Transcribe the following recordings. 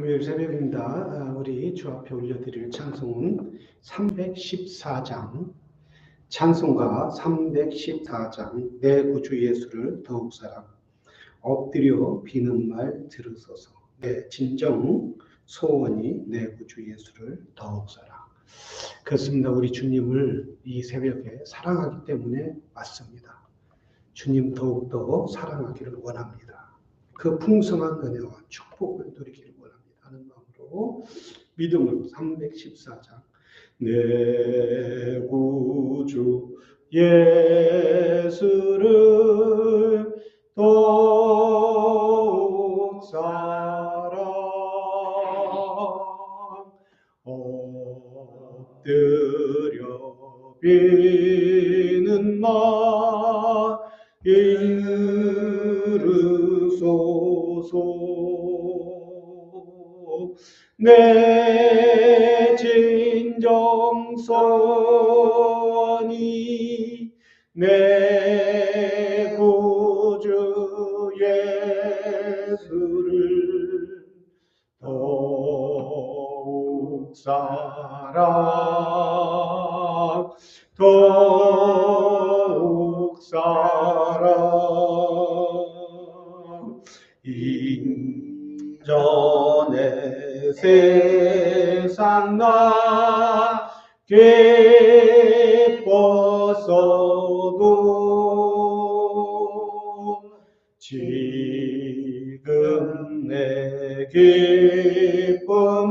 금요일 새벽입니다. 아, 우리 주 앞에 올려드릴 찬송은 314장, 찬송가 314장, 내 구주 예수를 더욱 사랑, 엎드려 비는 말 들으소서, 내 진정 소원이 내 구주 예수를 더욱 사랑. 그렇습니다. 우리 주님을 이 새벽에 사랑하기 때문에 왔습니다. 주님 더욱더 사랑하기를 원합니다. 그 풍성한 은혜와 축복을 누리기를 믿음으로 314장. 내 구주 예수를 더욱 사랑 엎드려 비는 말 세상 나 기뻤어도 지금 내 기쁨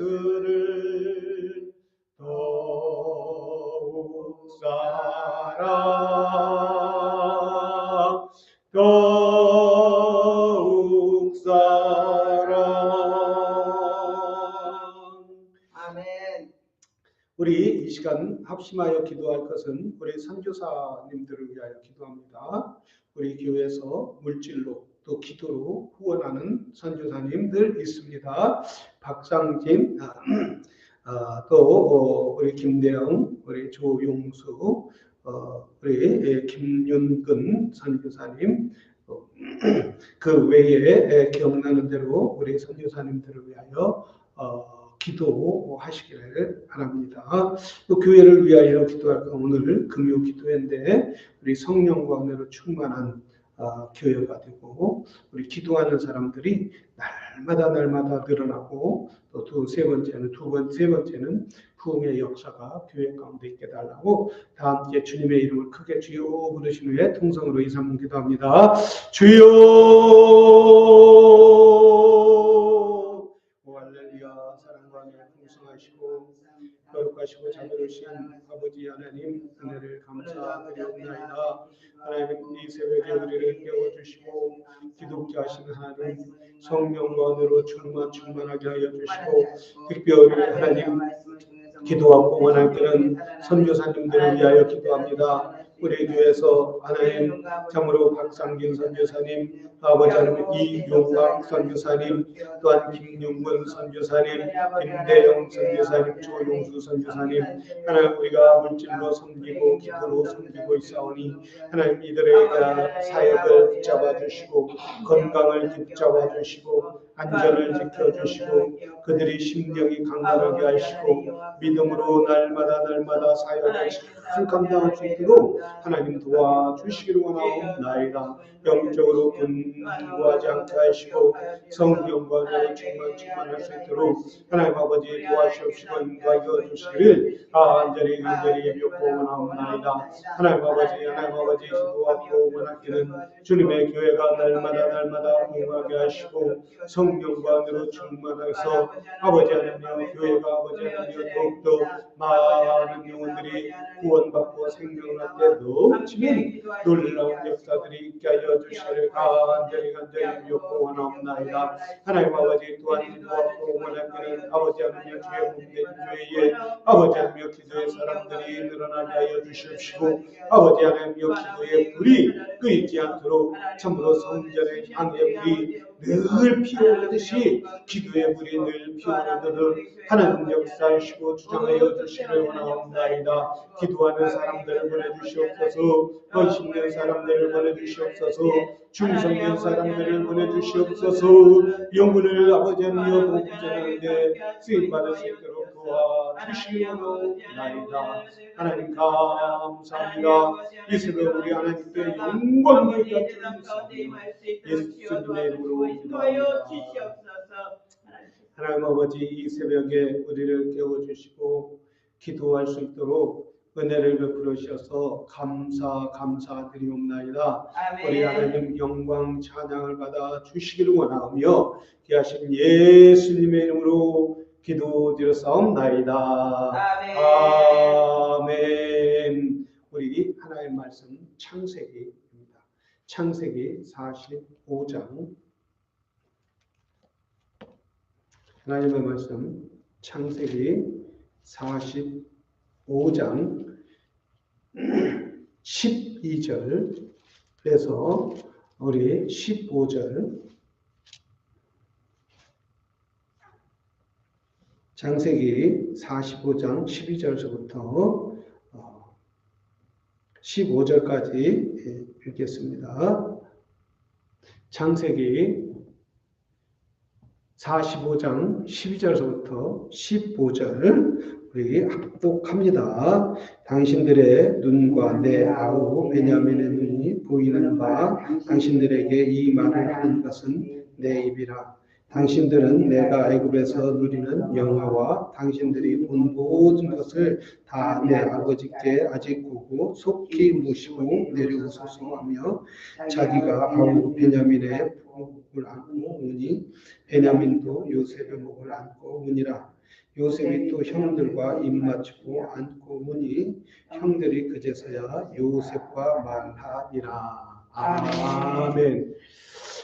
예수를 더욱 사랑 더욱 사랑 아멘. 우리 이 시간 합심하여 기도할 것은 우리 선교사님들을 위하여 기도합니다. 우리 교회에서 물질로 또 기도로 후원하는 선교사님들 있습니다. 박상진, 아, 아, 또 어, 우리 김대영, 우리 조용수, 어, 우리 예, 김윤근 선교사님, 어, 그 외에 기억나는 대로 우리 선교사님들을 위하여 어, 기도하시기를 바랍니다. 또 교회를 위하여 기도할 건 오늘 금요 기도회인데 우리 성령과 은혜로 충만한 어, 교회가 되고 우리 기도하는 사람들이 날마다 날마다 늘어나고 또 두 세 번째는 두 번 세 번째는 부흥의 역사가 교회 가운데 있게 달라고 다 함께 주님의 이름을 크게 주여 부르신 후에 통성으로 이삼문 기도합니다. 주여! 오 할렐루야. 사랑과 은혜 풍성하시고 거룩하시고 자비로우신 아버지 하나님 은혜를 감사드리옵나이다. 하나님 이 새벽에 우리를 깨워주시고 기독자 하신 하나님 성령과 은혜로 충만 충만하게 하여 주시고 특별히 하나님 기도하고 원할 때는 선교사님들을 위하여 기도합니다. 우리 교회에서 하나님 참으로 박상균 선교사님, 아버지 이용박 선교사님, 또한 김용근 선교사님, 김대영 선교사님, 조용수 선교사님, 하나님 우리가 물질로 섬기고 기도로 섬기고 있사오니 하나님 이들의 사역을 붙잡아 주시고 건강을 붙잡아 주시고 안전을 지켜주시고 그들이 심령이 강건하게 하시고 믿음으로 날마다 날마다 사역을 잘 감당할 수 있도록 하나님 도와주시기를 원하옵나이다. 영적으로 분부하지 않게 하시고 성령과 너로 충만 충만할 수 있도록 하나님 아버지 도와주시고 인도하여 주시기를 간절히 간절히 뵙고 원하옵나이다. 하나님 아버지 하나님 아버지 도와고 원하기는 주님의 교회가 날마다 날마다 공하게 하시고 성 령과 너로 충만해서 아버지 하나님 교회가 아버지 하나님 더욱더 많은 영혼들이 구원받고 생명을 얻게 넘치는 놀라운 역사들이 있게 하여 주시기를 간절히 간절히 원하옵나이다. 하나님 아버지 또한 도와고 원하기는 아버지 하나님 주의 몸된 교회에 아버지 하나님 기도의 사람들이 늘어나게 하여 주시옵시고 아버지 하나님 기도의 불이 끄이지 않도록 참으로 성전의 향의 불이 늘 피어오듯이 기도의 불이 늘 피어오르도록 하나님 역사하시고 주장하여 주시기를 원하옵나이다. 기도하는 사람들을 보내주시옵소서 헌신된 사람들을 보내주시옵소서 충성된 사람들을 보내주시옵소서 영혼을 아버지 하나님 복전하는데 쓰임받을 수 있도록 도와주시기 원하옵나이다. 하나님 감사합니다. 이 새벽 우리 하나님께 영광을 드리겠습니다. 예수님의 이름으로 기도합니다. 하나님 아버지 이 새벽에 우리를 깨워주시고 기도할 수 있도록 은혜를 베풀어 주셔서 감사 감사드리옵나이다. 우리 아멘. 하나님 영광 찬양을 받아 주시기를 원하며 귀하신 예수님의 이름으로 기도드렸사옵나이다. 아멘. 아멘. 우리 하나님 말씀 창세기입니다. 창세기 45장 하나님의 말씀 창세기 45장 12절 그래서 우리 15절 창세기 45장 12절서부터 15절까지 읽겠습니다. 창세기 45장 12절서부터 15절 우리 합독합니다. 당신들의 눈과 내 아우 베냐민의 눈이 보이는 바 당신들에게 이 말을 하는 것은 내 입이라. 당신들은 내가 애굽에서 누리는 영화와 당신들이 본 모든 것을 다 내 아버지께 아직 보고 속히 모시고 내려오소서 하며 자기가 아우 베냐민의 목을 안고 오니 베냐민도 요셉의 목을 안고 오니라. 요셉이 또 형들과 입 맞추고 안고 오니 형들이 그제서야 요셉과 말하니라. 아멘.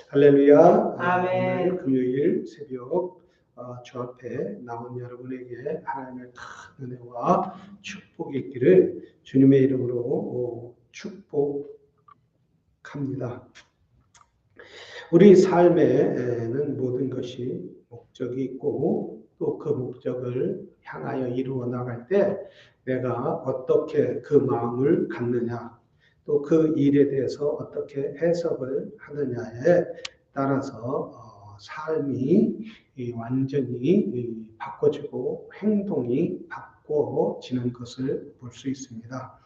할렐루야. 아멘. 금요일 새벽 어, 주 앞에 나온 여러분에게 하나님의 큰 은혜와 축복이 있기를 주님의 이름으로 어, 축복합니다. 우리 삶에는 모든 것이 목적이 있고 또 그 목적을 향하여 이루어 나갈 때 내가 어떻게 그 마음을 갖느냐 또 그 일에 대해서 어떻게 해석을 하느냐에 따라서 어, 삶이 이 완전히 이 바꿔지고 행동이 바꿔지는 것을 볼 수 있습니다.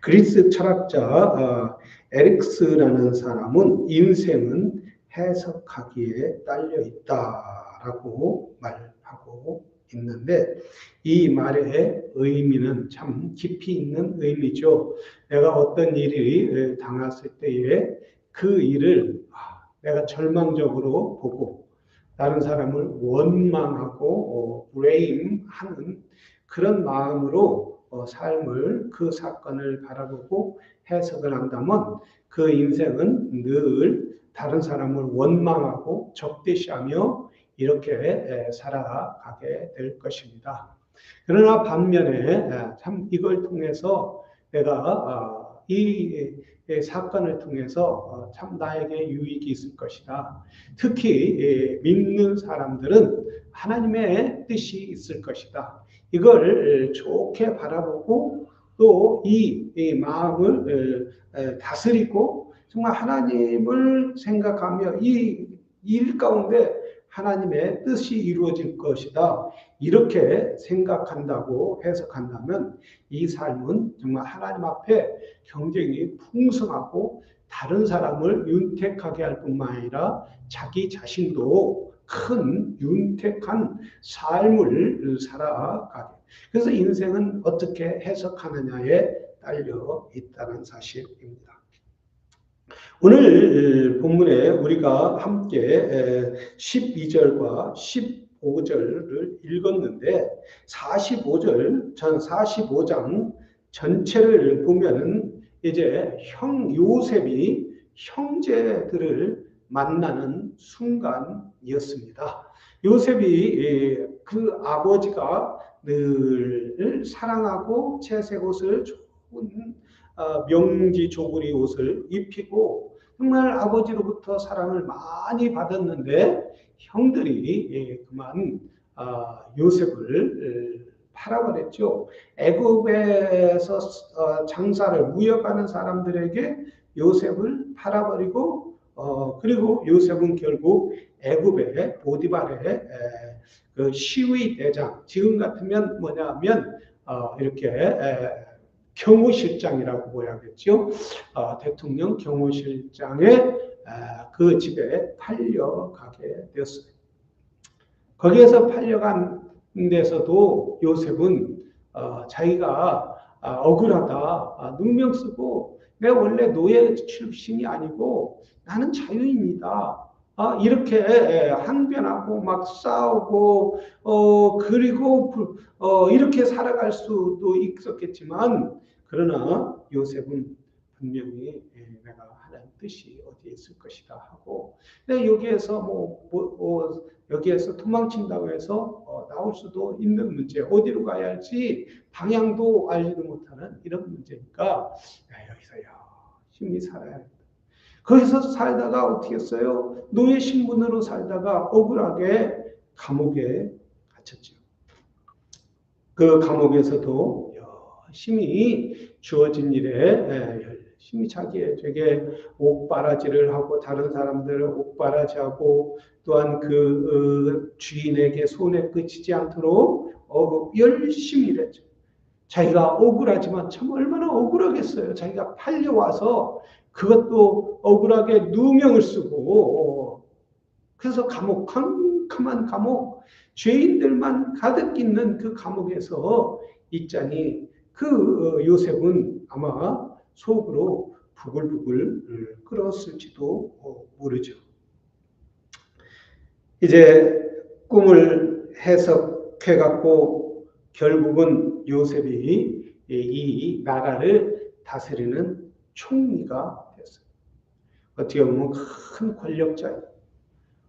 그리스 철학자 어, 에릭스라는 사람은 인생은 해석하기에 딸려 있다라고 말하고 있는데 이 말의 의미는 참 깊이 있는 의미죠. 내가 어떤 일이 당했을 때에 그 일을 아, 내가 절망적으로 보고 다른 사람을 원망하고 어, 브레임하는 그런 마음으로 어, 삶을 그 사건을 바라보고 해석을 한다면 그 인생은 늘 다른 사람을 원망하고 적대시하며 이렇게 에, 살아가게 될 것입니다. 그러나 반면에 에, 참 이걸 통해서 내가 아, 이이 사건을 통해서 어, 참 나에게 유익이 있을 것이다. 특히 예, 믿는 사람들은 하나님의 뜻이 있을 것이다. 이걸 좋게 바라보고 또 이 마음을 다스리고 정말 하나님을 생각하며 이 일 가운데 하나님의 뜻이 이루어질 것이다. 이렇게 생각한다고 해석한다면 이 삶은 정말 하나님 앞에 경쟁이 풍성하고 다른 사람을 윤택하게 할 뿐만 아니라 자기 자신도 큰 윤택한 삶을 살아가게. 그래서 인생은 어떻게 해석하느냐에 딸려 있다는 사실입니다. 오늘 본문에 우리가 함께 12절과 15절을 읽었는데 45절 전 45장 전체를 보면은 이제 형 요셉이 형제들을 만나는 순간이었습니다. 요셉이 그 아버지가 늘 사랑하고 채색 옷을 좋은 어, 명지 조구리 옷을 입히고 정말 아버지로부터 사랑을 많이 받았는데 형들이 예, 그만 아, 요셉을 팔아버렸죠. 애굽에서 어, 장사를 무역하는 사람들에게 요셉을 팔아버리고 어, 그리고 요셉은 결국 애굽의 보디발의 그 시위 대장 지금 같으면 뭐냐면 이렇게 경호실장이라고 보야겠죠. 어, 대통령 경호실장의 아, 그 집에 팔려가게 되었어요. 거기에서 팔려간 데서도 요셉은 어, 자기가 아, 억울하다, 아, 능명 쓰고 내 원래 노예 출신이 아니고 나는 자유인이다. 아, 이렇게 항변하고 막 싸우고 어, 그리고 어, 이렇게 살아갈 수도 있었겠지만 그러나 요셉은 분명히 예, 내가 하나님 뜻이 어디에 있을 것이다 하고 근데 여기에서 뭐, 뭐, 뭐 여기에서 도망친다고 해서 어, 나올 수도 있는 문제 어디로 가야 할지 방향도 알지도 못하는 이런 문제니까 야, 여기서 열심히 살아야 돼. 거기서 살다가 어떻게 했어요? 노예 신분으로 살다가 억울하게 감옥에 갇혔죠. 그 감옥에서도 열심히 주어진 일에 열심히 자기에게 옥바라지를 하고 다른 사람들을 옥바라지하고 또한 그 어, 주인에게 손에 끄치지 않도록 어, 열심히 일했죠. 자기가 억울하지만 참 얼마나 억울하겠어요. 자기가 팔려와서 그것도 억울하게 누명을 쓰고 그래서 감옥 캄캄한 감옥 죄인들만 가득 있는 그 감옥에서 있자니 그 어, 요셉은 아마 속으로 부글부글 끓었을지도 어, 모르죠. 이제 꿈을 해석해 갖고 결국은 요셉이 이 나라를 다스리는 총리가 어떻게 보면 큰 권력자예요.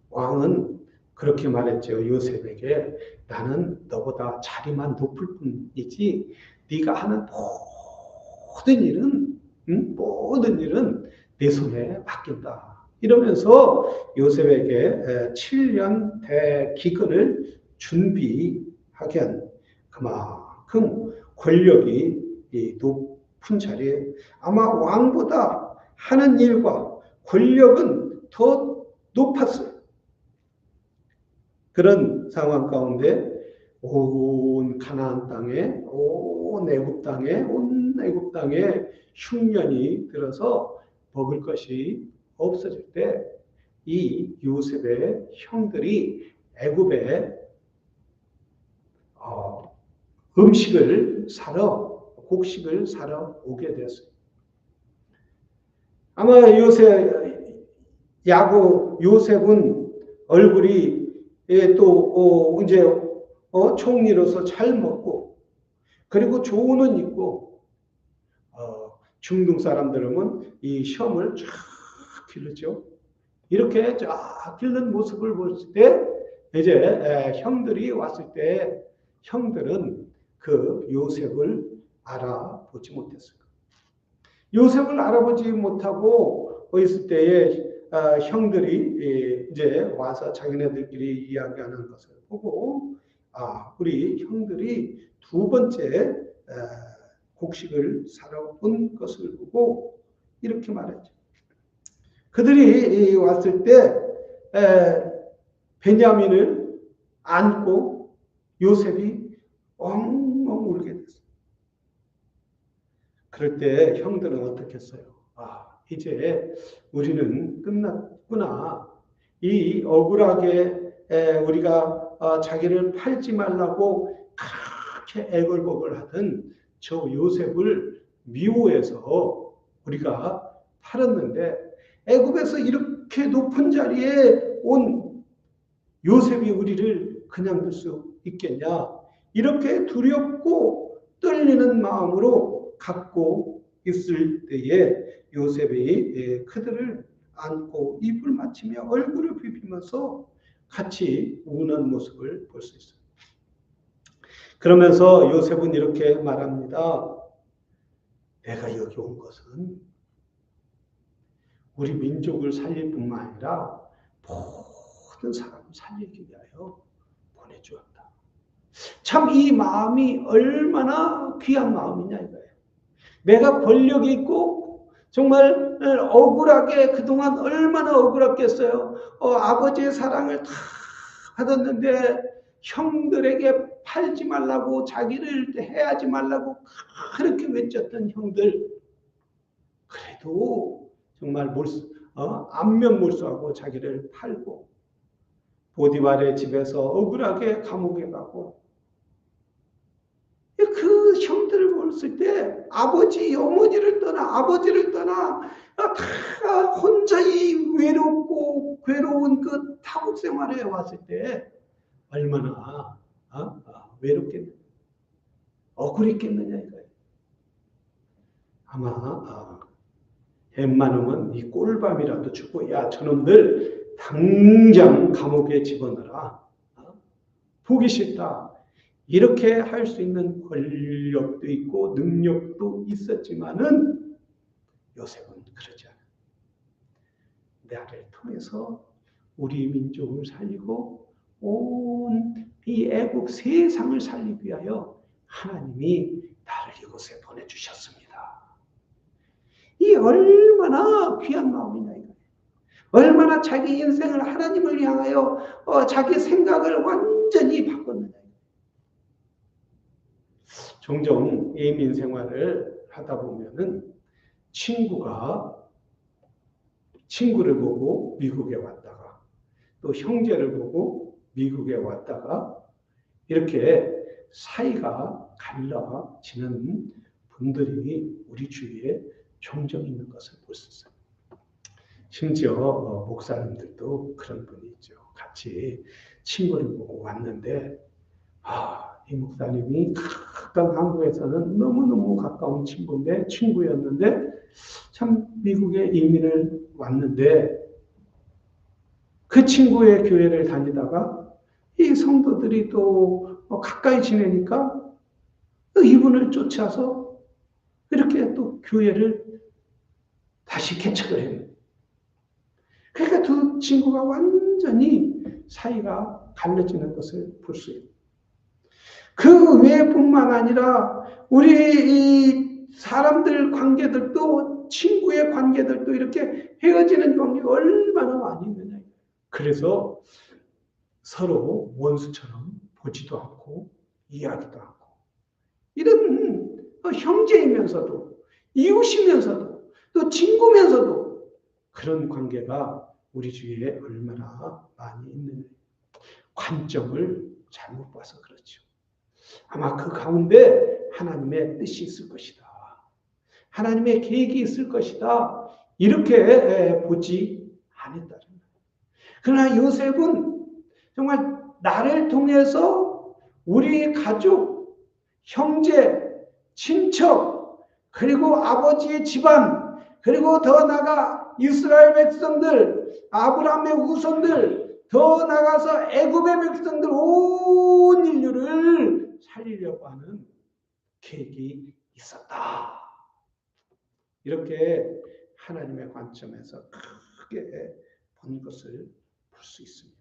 왕은 그렇게 말했죠. 요셉에게 나는 너보다 자리만 높을 뿐이지 네가 하는 모든 일은 응? 모든 일은 내 손에 맡긴다. 이러면서 요셉에게 7년 대기근을 준비하게 한 그만큼 권력이 높은 자리에 아마 왕보다 하는 일과 권력은 더 높았어요. 그런 상황 가운데 온 가나안 땅에 온 애굽 땅에 온 애굽 땅에 흉년이 들어서 먹을 것이 없어질 때 이 요셉의 형들이 애굽에 어, 음식을 사러 곡식을 사러 오게 되었어요. 아마 요셉 야고 요셉은 얼굴이 예, 또 어, 이제 어, 총리로서 잘 먹고 그리고 조언은 있고 어, 중동 사람들은 이 시험을 쫙 길렀죠. 이렇게 쫙 길른 모습을 봤을 때 이제 에, 형들이 왔을 때 형들은 그 요셉을 알아보지 못했어요. 요셉을 알아보지 못하고 있을 때에 아, 형들이 예, 이제 와서 자기네들끼리 이야기하는 것을 보고 아 우리 형들이 두 번째 곡식을 사러 온 것을 보고 이렇게 말했죠. 그들이 왔을 때 베냐민을 안고 요셉이 엉엉 울게 됐어요. 그럴 때 형들은 어떻게 했어요? 아, 이제 우리는 끝났구나. 이 억울하게 우리가 어, 자기를 팔지 말라고 그렇게 애걸복을 하던 저 요셉을 미워해서 우리가 팔았는데 애굽에서 이렇게 높은 자리에 온 요셉이 우리를 그냥 둘 수 있겠냐? 이렇게 두렵고 떨리는 마음으로 갖고 있을 때에 요셉이 예, 그들을 안고 입을 맞추며 얼굴을 비비면서 같이 우는 모습을 볼 수 있어요. 그러면서 요셉은 이렇게 말합니다. 내가 여기 온 것은 우리 민족을 살릴 뿐만 아니라 모든 사람을 살리기 위하여 보내주었다. 참 이 마음이 얼마나 귀한 마음이냐 이거예요. 내가 권력이 있고 정말 억울하게 그동안 얼마나 억울했겠어요. 어, 아버지의 사랑을 다 받았는데 형들에게 팔지 말라고 자기를 해하지 말라고 그렇게 외쳤던 형들 그래도 정말 몰수, 어? 안면 몰수하고 자기를 팔고 보디발의 집에서 억울하게 감옥에 가고 그 봤을 때 아버지, 어머니를 떠나 아버지를 떠나 다 혼자 이 외롭고 괴로운 그 타국 생활에 왔을 때 얼마나 어? 어, 외롭겠느냐, 억울했겠느냐 이거예요. 아마 어, 웬만하면 이 꼴밤이라도 죽고 야 저놈들 당장 감옥에 집어넣어라. 어? 보기 싫다. 이렇게 할 수 있는 권력도 있고 능력도 있었지만은 요셉은 그러지 않아. 나를 통해서 우리 민족을 살리고 온 이 애국 세상을 살리기 위하여 하나님이 나를 이곳에 보내주셨습니다. 이 얼마나 귀한 마음이냐. 얼마나 자기 인생을 하나님을 향하여 어, 자기 생각을 완전히 바꿨느냐. 종종 이민 생활을 하다 보면은 친구가 친구를 보고 미국에 왔다가 또 형제를 보고 미국에 왔다가 이렇게 사이가 갈라지는 분들이 우리 주위에 종종 있는 것을 볼 수 있어요. 심지어 어, 목사님들도 그런 분이 있죠. 같이 친구를 보고 왔는데 아, 이 목사님이 가까운 한국에서는 너무너무 가까운 친구인데 친구였는데 참 미국에 이민을 왔는데 그 친구의 교회를 다니다가 이 성도들이 또 가까이 지내니까 이분을 쫓아서 이렇게 또 교회를 다시 개척을 해요. 그러니까 두 친구가 완전히 사이가 갈라지는 것을 볼 수 있어요. 그 외뿐만 아니라 우리 이 사람들 관계들도 친구의 관계들도 이렇게 헤어지는 관계가 얼마나 많이 있느냐. 그래서 서로 원수처럼 보지도 않고 이해하기도 않고 이런 형제이면서도 이웃이면서도 또 친구면서도 그런 관계가 우리 주위에 얼마나 많이 있느냐. 관점을 잘못 봐서 그렇죠. 아마 그 가운데 하나님의 뜻이 있을 것이다. 하나님의 계획이 있을 것이다. 이렇게 보지 않았다. 그러나 요셉은 정말 나를 통해서 우리 가족, 형제, 친척, 그리고 아버지의 집안, 그리고 더 나가 이스라엘 백성들, 아브라함의 후손들, 더 나가서 애굽의 백성들 온 인류를 살리려고 하는 계획이 있었다. 이렇게 하나님의 관점에서 크게 본 것을 볼 수 있습니다.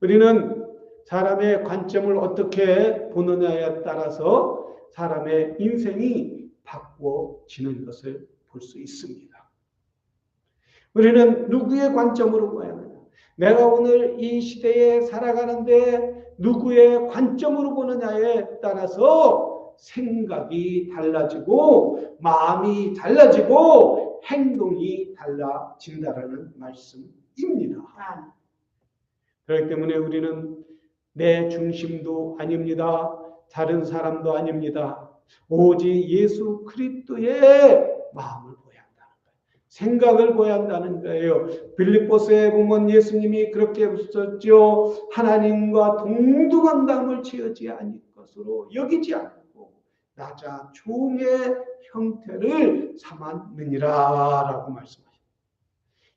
우리는 사람의 관점을 어떻게 보느냐에 따라서 사람의 인생이 바꾸어지는 것을 볼 수 있습니다. 우리는 누구의 관점으로 봐야 하느냐? 내가 오늘 이 시대에 살아가는데 누구의 관점으로 보느냐에 따라서 생각이 달라지고 마음이 달라지고 행동이 달라진다라는 말씀입니다. 그렇기 때문에 우리는 내 중심도 아닙니다. 다른 사람도 아닙니다. 오직 예수 그리스도의 마음 생각을 보여야 한다는 거예요. 빌립보스에 보면 예수님이 그렇게 웃었죠. 하나님과 동등한 담을 지어지 아닐 것으로 여기지 않고 나자 종의 형태를 삼았느니라라고 말씀하셨어요.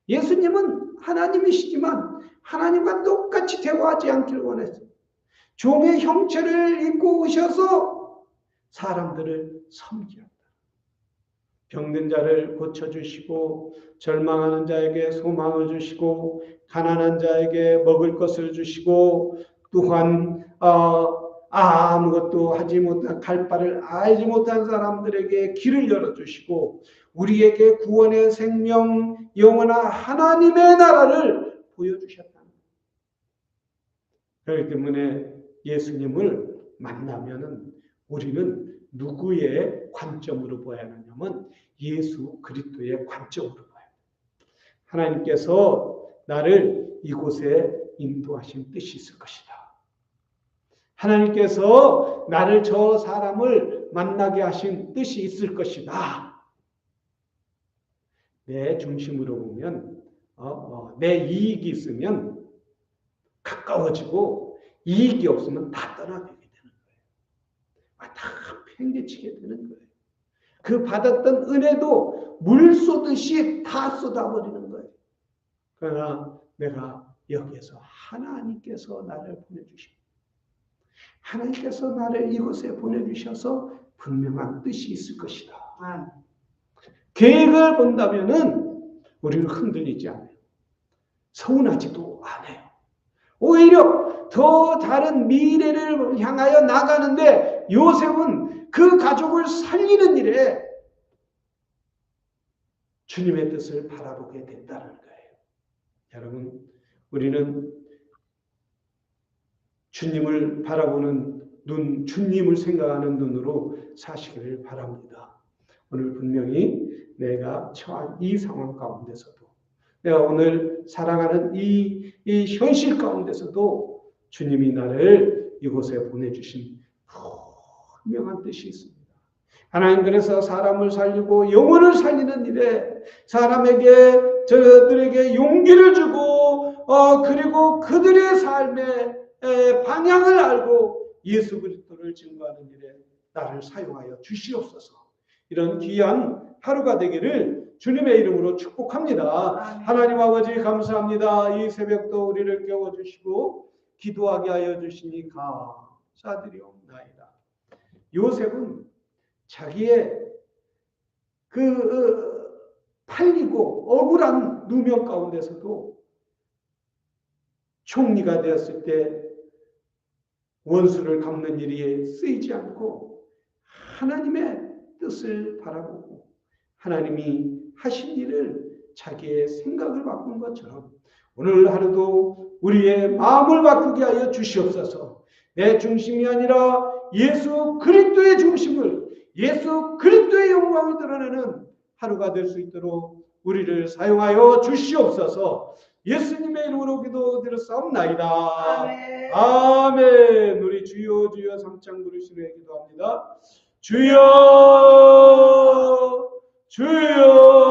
예수님은 하나님이시지만 하나님과 똑같이 대화하지 않기를 원했어요. 종의 형체를 입고 오셔서 사람들을 섬기었다. 병든 자를 고쳐주시고 절망하는 자에게 소망을 주시고 가난한 자에게 먹을 것을 주시고 또한 어, 아무것도 하지 못한 갈 바를 알지 못한 사람들에게 길을 열어주시고 우리에게 구원의 생명 영원한 하나님의 나라를 보여주셨다. 그렇기 때문에 예수님을 만나면은 우리는 누구의 관점으로 보아야 하냐면 예수 그리스도의 관점으로 돼. 하나님께서 나를 이곳에 인도하신 뜻이 있을 것이다. 하나님께서 나를 저 사람을 만나게 하신 뜻이 있을 것이다. 내 중심으로 보면 어, 어, 내 이익이 있으면 가까워지고 이익이 없으면 다 떠나게 되는 거예요. 아, 다 팽개치게 되는 거예요. 그 받았던 은혜도 물 쏘듯이 다 쏟아버리는 거예요. 그러나 내가 여기에서 하나님께서 나를 보내주시고 하나님께서 나를 이곳에 보내주셔서 분명한 뜻이 있을 것이다. 계획을 본다면은 우리는 흔들리지 않아요. 서운하지도 않아요. 오히려 더 다른 미래를 향하여 나가는데 요셉은 그 가족을 살리는 일에 주님의 뜻을 바라보게 됐다는 거예요. 여러분, 우리는 주님을 바라보는 눈, 주님을 생각하는 눈으로 사시기를 바랍니다. 오늘 분명히 내가 처한 이 상황 가운데서도 내가 오늘 살아가는 이, 이 현실 가운데서도 주님이 나를 이곳에 보내주신 분명한 뜻이 있습니다. 하나님 그래서 사람을 살리고 영혼을 살리는 일에 사람에게 저들에게 용기를 주고 어, 그리고 그들의 삶의 에, 방향을 알고 예수 그리스도를 증거하는 일에 나를 사용하여 주시옵소서. 이런 귀한 하루가 되기를 주님의 이름으로 축복합니다. 아멘. 하나님 아버지 감사합니다. 이 새벽도 우리를 깨워주시고 기도하게 하여 주시니 감사드리옵나이다. 요셉은 자기의 그 어, 팔리고 억울한 누명 가운데서도 총리가 되었을 때 원수를 갚는 일에 쓰이지 않고 하나님의 뜻을 바라보고 하나님이 하신 일을 자기의 생각을 바꾼 것처럼 오늘 하루도 우리의 마음을 바꾸게 하여 주시옵소서. 내 중심이 아니라 예수 그리스도의 중심을 예수 그리스도의 영광을 드러내는 하루가 될 수 있도록 우리를 사용하여 주시옵소서. 예수님의 이름으로 기도드렸사옵나이다. 아멘. 아멘. 우리 주여 주여 삼창 부르시며 기도합니다. 주여 주여